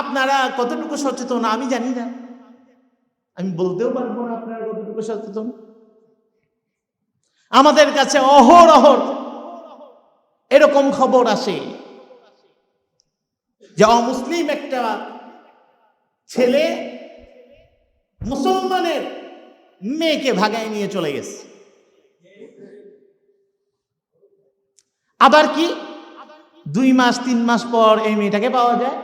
আপনারা কতটুকু সচেতন? আমি জানি না। আমি বলতেও পারব না আপনারা কতটুকু সচেতন। আমাদের কাছে অহরহ এরকম খবর আসে যে অমুসলিম একটা ছেলে মুসলমানের মেয়েকে ভাগায় নিয়ে চলে গেছে। আবার কি? দুই মাস, তিন মাস পর এই মেয়েটাকে পাওয়া যায়।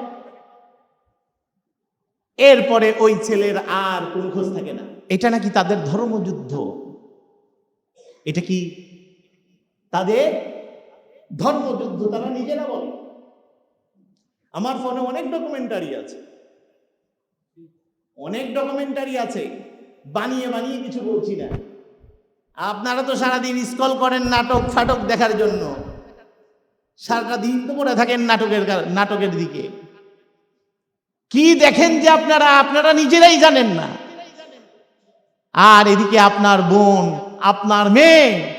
এরপরে ওই ছেলের আর কোনো খোঁজ থাকে না। এটা নাকি তাদের ধর্মযুদ্ধ? এটা কি তাদের ধর্মযুদ্ধ? তারা নিজেরা বলে? আমার ফোনে অনেক ডকুমেন্টারি আছে। অনেক ডকুমেন্টারি আছে। বানিয়ে বানিয়ে কিছু বলছি না। আপনারা তো সারাদিন স্কল করেন নাটক ফাটক দেখার জন্য। সারাটা দিন তো পড়ে থাকেন নাটকের নাটকের দিকে। কি দেখেন যে আপনারা আপনারা নিজেরাই জানেন না। আর এদিকে আপনার বোন, আপনার মেয়ে,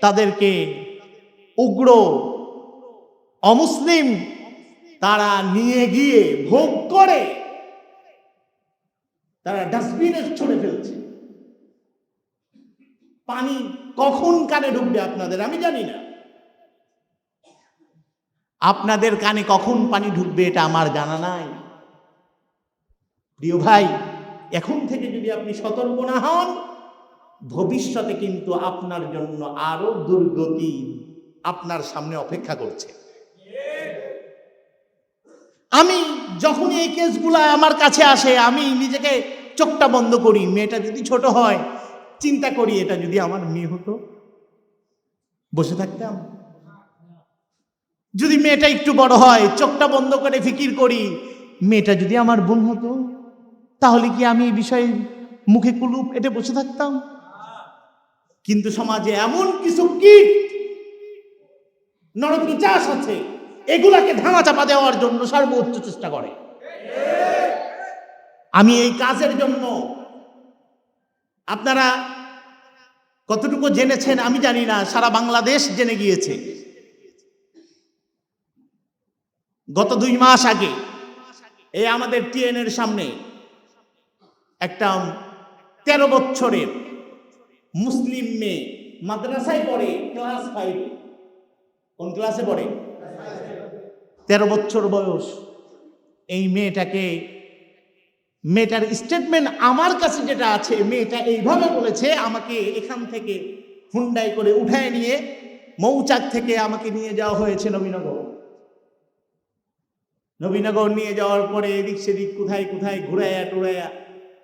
তাদেরকে উগ্র, অমুসলিম তারা নিয়ে গিয়ে ভোগ করে। তারা ডাস্টবিনে ছড়ে ফেলছে। পানি কখন কানে ঢুকবে আপনাদের, আমি জানি না। আপনাদের কানে কখন পানি ঢুকবে এটা আমার জানা নাই। প্রিয় ভাই, এখন থেকে যদি আপনি সতর্ক না হন, ভবিষ্যতে কিন্তু আপনার জন্য আরও দুর্গতি আপনার সামনে অপেক্ষা করছে। আমি যখন এই কেসগুলো আমার কাছে আসে, আমি নিজেকে চোখটা বন্ধ করি, মেয়েটা যদি ছোট হয়, চিন্তা করি এটা যদি আমার মেয়ে হতো। বসে থাকতাম। যদি মেয়েটা একটু বড় হয়, চোখটা বন্ধ করে ফিকির করি, মেয়েটা যদি আমার বোন হতো। তাহলে কি আমি এই বিষয়ে মুখে কুলুপ এটা বসে থাকতাম? কিন্তু সমাজে এমন কিছু কীট নরপিচাস আছে, এগুলাকে ধামা চাপা দেওয়ার জন্য সর্বোচ্চ চেষ্টা করে। আমি এই কাজের জন্য আপনারা কতটুকু জেনেছেন আমি জানি না, সারা বাংলাদেশ জেনে গিয়েছে। গত দুই মাস আগে এই আমাদের টিএনের সামনে একটা তেরো বছরের মুসলিম মেয়ে মাদ্রাসায় পড়ে ক্লাস ফাইভে কোন ক্লাসে পড়ে? তেরো বছর বয়স। এই মেয়েটাকে, মেয়েটার স্টেটমেন্ট আমার কাছে যেটা আছে, মেয়েটা এইভাবে বলেছে, আমাকে এখান থেকে হুন্ডাই করে উঠায় নিয়ে, মৌচাক থেকে আমাকে নিয়ে যাওয়া হয়েছে নবীনগর। নবীনগর নিয়ে যাওয়ার পরে এদিক সেদিক কোথায় কোথায় ঘুরাইয়া টুরাইয়া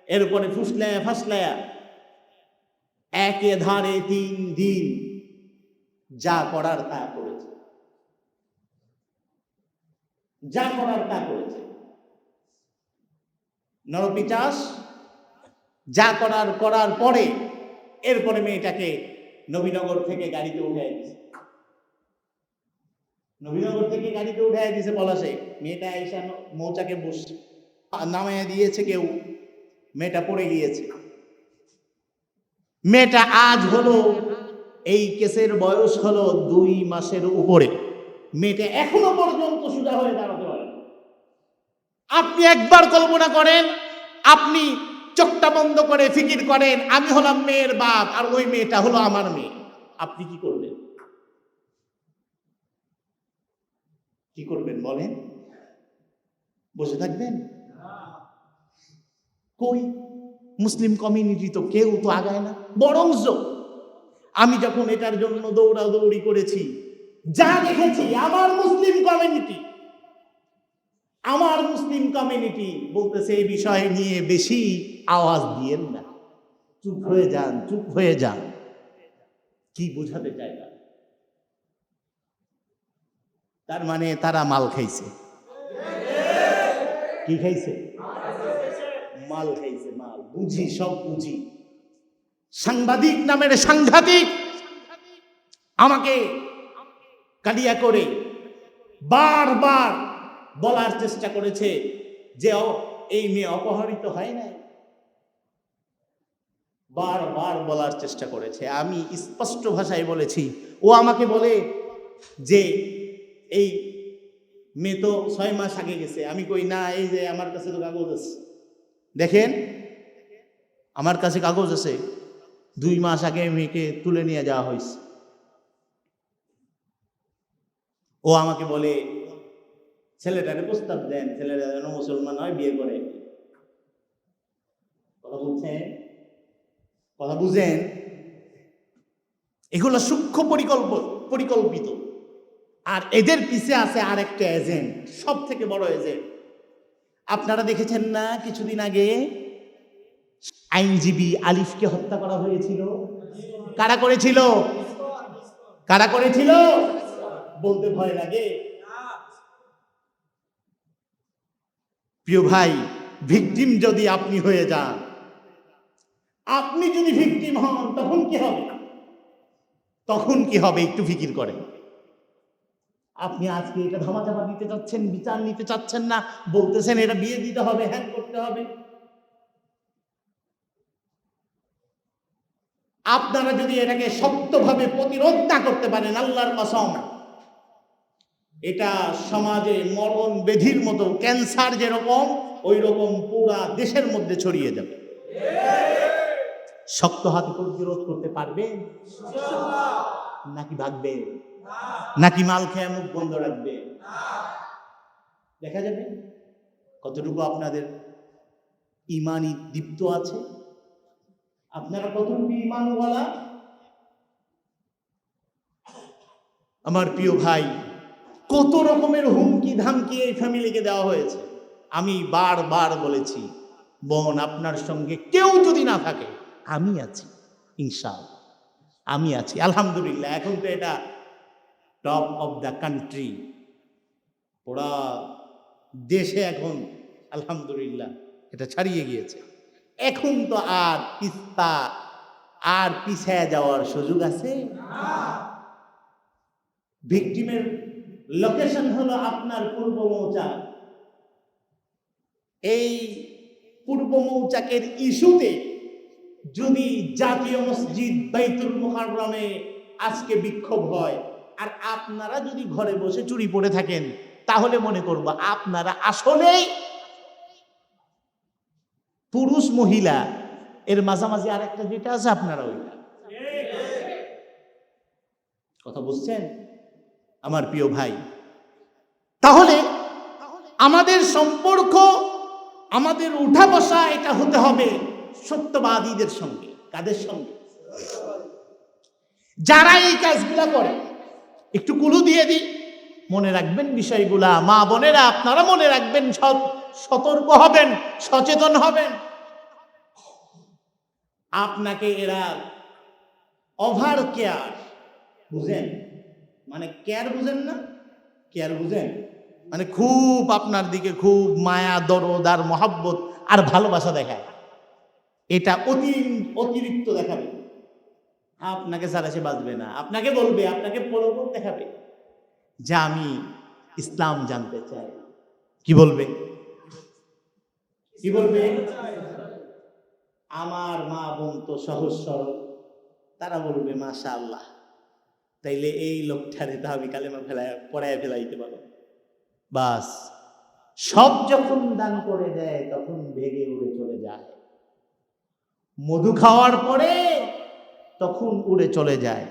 এরপরে ফুসলায়া, ফাসলায়া। একে ধারে তিন দিন যা করার তা করেছে। যা করার তা করেছে। নরপিচাস যা করার করার পরে এরপরে মেয়েটাকে নবীনগর থেকে গাড়িতে উঠাই দিছে। নবীনগর থেকে গাড়িতে উঠাই দিছে পলাশে। মেয়েটা এসে মৌচাকে বসছে নামাইয়া দিয়েছে কেউ। মেয়েটা পড়ে গিয়েছে। মেয়েটা আজ হলো, এই কেসের বয়স হলো দুই মাসের উপরে। মেয়েটা এখনও পর্যন্ত সোজা হয়ে দাঁড়াতে পারে আপনি একবার কল্পনা করেন, আপনি চোখটা বন্ধ করে ফিকির করেন, আমি হলাম মেয়ের বাপ আর ওই মেয়েটা হলো আমার মেয়ে। আপনি কি করবেন কি করবেন বলেন? বসে থাকবেন? কই? মুসলিম কমিউনিটি তো কেউ তো আগায় না, বরঞ্চ আমি যখন এটার জন্য দৌড়াদৌড়ি করেছি, যা দেখেছি, আমার মুসলিম কমিউনিটি আমার মুসলিম কমিউনিটি বলতেছে, এই বিষয় নিয়ে বেশি আওয়াজ দিয়েন না। চুপ হয়ে যান, চুপ হয়ে যান। কি বোঝাতে চায় তারা? তার মানে তারা মাল খাইছে। কি খাইছে? মাল খাইছে মাল। বুঝি, সব বুঝি। সাংবাদিক নামের সাংঘাতিক আমাকে কালিয়া করে, বারবার বলার চেষ্টা করেছে যে এই মেয়ে অপহরিত হয় নাই? বারবার বলার চেষ্টা করেছে। আমি স্পষ্ট ভাষায় বলেছি, ও আমাকে বলে যে, এই মেয়ে তো ছয় মাস আগে গেছে। আমি কই, না, এই যে আমার কাছে তো কাগজ আছে। দেখেন, আমার কাছে কাগজ আছে। দুই মাস আগে মেয়েকে তুলে নিয়ে যাওয়া হয়েছে। ও আমাকে বলে ছেলেটাকে প্রস্তাব দেন, ছেলেটা যেন মুসলমান হয়, বিয়ে করে। কথা বলছেন কথা বুঝেন? এগুলো সূক্ষ্ম পরিকল্প, পরিকল্পিত। আর এদের পিছে আছে আর একটা এজেন্ট সব থেকে বড় এজেন্ট আপনারা দেখেছেন না কিছুদিন আগে আইনজীবী আলিফকে হত্যা করা হয়েছিল? কারা করেছিল? কারা করেছিল? বলতে ভয় লাগে। প্রিয় ভাই, ভিকটিম যদি আপনি হয়ে যান, আপনি যদি ভিকটিম হন, তখন কি হবে? তখন কি হবে? একটু ফিকির করেন। আপনি আজকে এটা ধামাচাপা দিতে চাচ্ছেন বিচার নিতে চাচ্ছেন না, বলতেছেন এটা বিয়ে দিতে হবে, হ্যান করতে হবে। আপনারা যদি এটাকে শক্তভাবে প্রতিরোধ না করতে পারেন, আল্লাহর কসম, এটা সমাজে মরণ বেধির মতো, ক্যান্সার যেরকম ওই রকম পুরা দেশের মধ্যে ছড়িয়ে যাবে। শক্ত হাতে প্রতিরোধ করতে পারবে নাকি ভাগবে নাকি মাল খেয়ে মুখ বন্ধ রাখবে? দেখা যাবে কতটুকু আপনাদের ইমানই দীপ্ত আছে? আপনারা কতটুকু ইমানওয়ালা? আমার প্রিয় ভাই, কত রকমের হুমকি ধামকি এই ফ্যামিলিকে দেওয়া হয়েছে। আমি বারবার বলেছি, বোন আপনার সঙ্গে কেউ যদি না থাকে, আমি আছি, ইনশাআল্লাহ। আমি আছি, আলহামদুলিল্লাহ। এখন তো এটা টপ অফ দ্য কান্ট্রি ওরা দেশে এখন, আলহামদুলিল্লাহ, এটা ছাড়িয়ে গিয়েছে। এখন তো আর পিস্তা, আর পিছায় যাওয়ার সুযোগ আছে। ভিকটিমের লোকেশন হলো আপনার পূর্ব মৌচাক এই পূর্ব মৌচাকের ইস্যুতে যদি জাতীয় মসজিদ বাইতুল মুহাররমে আজকে বিক্ষোভ হয় আর আপনারা যদি ঘরে বসে চুরি পড়ে থাকেন, তাহলে মনে করব আপনারা আসলেই পুরুষ মহিলা। এর মাঝামাঝি আরেকটা যেটা আছে, আপনারা ওইটা। কথা বুঝছেন? আমার প্রিয় ভাই, তাহলে আমাদের সম্পর্ক, আমাদের উঠা বসা এটা হতে হবে সত্যবাদীদের সঙ্গে, কাদের সঙ্গে? যারা এই কাজগুলা করে একটু কুলু দিয়ে দিই। মনে রাখবেন বিষয়গুলা। মা বোনেরা আপনারা মনে রাখবেন সতর্ক হবেন, সচেতন হবেন। আপনাকে এরা ওভার কেয়ার বুঝেন? মানে কেয়ার বুঝেন না? কেয়ার বুঝেন? মানে খুব আপনার দিকে খুব মায়া, দরদ আর মহাব্বত আর ভালোবাসা দেখায়। এটা অতি অতিরিক্ত দেখাবে। আপনাকে ছাড়া সে বাঁচবে না। আপনাকে বলবে, আপনাকে প্রলোভন দেখাবে যে আমি ইসলাম জানতে চাই। কি বলবে? কি বলবে? আমার মা বোন তো সহজ সরল। তারা বলবে মাশা আল্লাহ তাইলে এই লোকটারে তো আমি কালেমা ফেলায়, পড়ায় ফেলাইতে পারো বাস, সব যখন দান করে দেয়, তখন ভেগে উড়ে চলে যায়। মধু খাওয়ার পরে তখন উড়ে চলে যায়।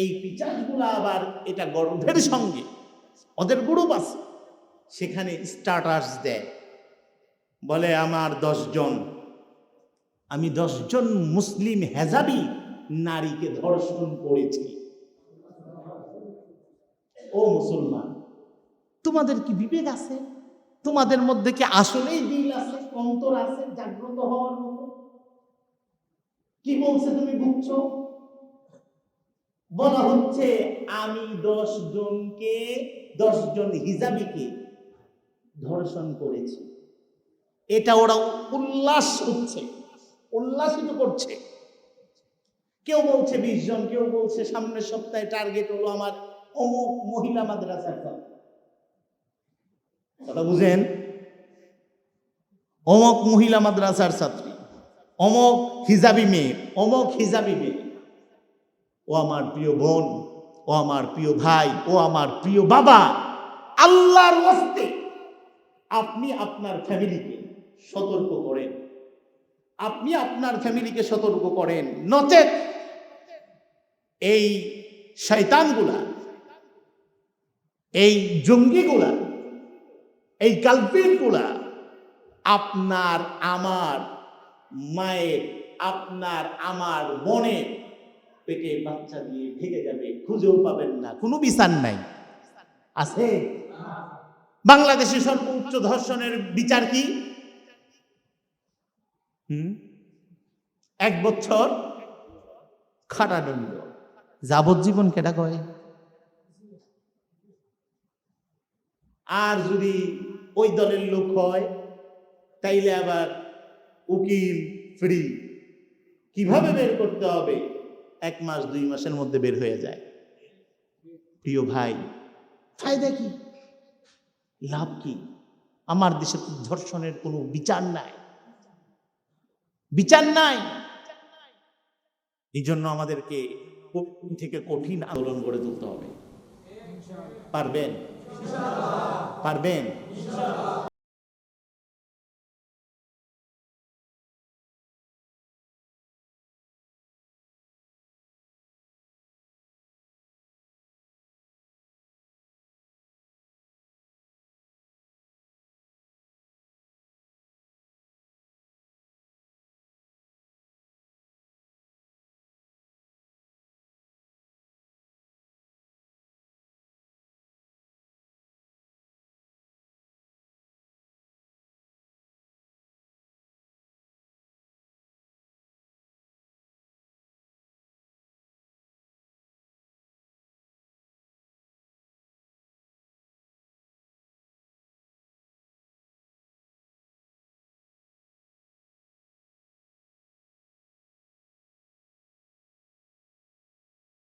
এই পিচাসগুলো আবার এটা গর্ভের সঙ্গে। ওদের গ্রুপ আছে। সেখানে স্টার্টার্স দেয়। বলে, আমার দশজন আমি দশজন মুসলিম হেজাবি নারীকে ধর্ষণ করেছি। ও মুসলমান, তোমাদের কি বিবেক আছে? তোমাদের মধ্যে কি আসলেই দিল আছে, অন্তর আছে, জাগ্রত হওয়ার মতো কি বলছে তুমি বুঝছ বলা হচ্ছে আমি দশ জনকে, দশ জন হিজাবিকে ধর্ষণ করেছি। এটা ওরা উল্লাস হচ্ছে উল্লাসিত করছে। কেউ বলছে বিশ জন, কেউ বলছে সামনের সপ্তাহে টার্গেট হলো আমার অমুক মহিলা মাদ্রাসার। কথা বুঝেন? অমক মহিলা মাদ্রাসার ছাত্রী। অমক হিজাবি মেয়ে, অমক হিজাবি মেয়ে। ও আমার প্রিয় বোন, ও আমার প্রিয় ভাই, ও আমার প্রিয় বাবা। আল্লাহর ওয়াস্তে আপনি আপনার ফ্যামিলিকে সতর্ক করেন। আপনি আপনার ফ্যামিলিকে সতর্ক করেন। নচেত এই শয়তানগুলা, এই জঙ্গিগুলা, এই কালপিটগুলা আপনার, আমার মায়ের, আপনার, আমার মনে পেটে বাচ্চা দিয়ে ভেঙে যাবে, খুঁজেও পাবেন না। কোনো বিচার নাই। আছে? বাংলাদেশে সর্বোচ্চ ধর্ষণের বিচার কি? এক বছর খারাদণ্ড যাবজ্জীবন কেটা কয়? আর যদি ওই দলের লোক হয়, তাইলে আবার উকিল ফ্রি কীভাবে বের করতে হবে? এক মাস, দুই মাসের মধ্যে বের হয়ে যায়। প্রিয় ভাই, ফায়দা কি? লাভ কি? আমার দেশে ধর্ষণের কোনো বিচার নাই। বিচার নাই। এই জন্য আমাদেরকে কঠিন থেকে কঠিন আন্দোলন গড়ে তুলতে হবে। পারবেন? পারবেন?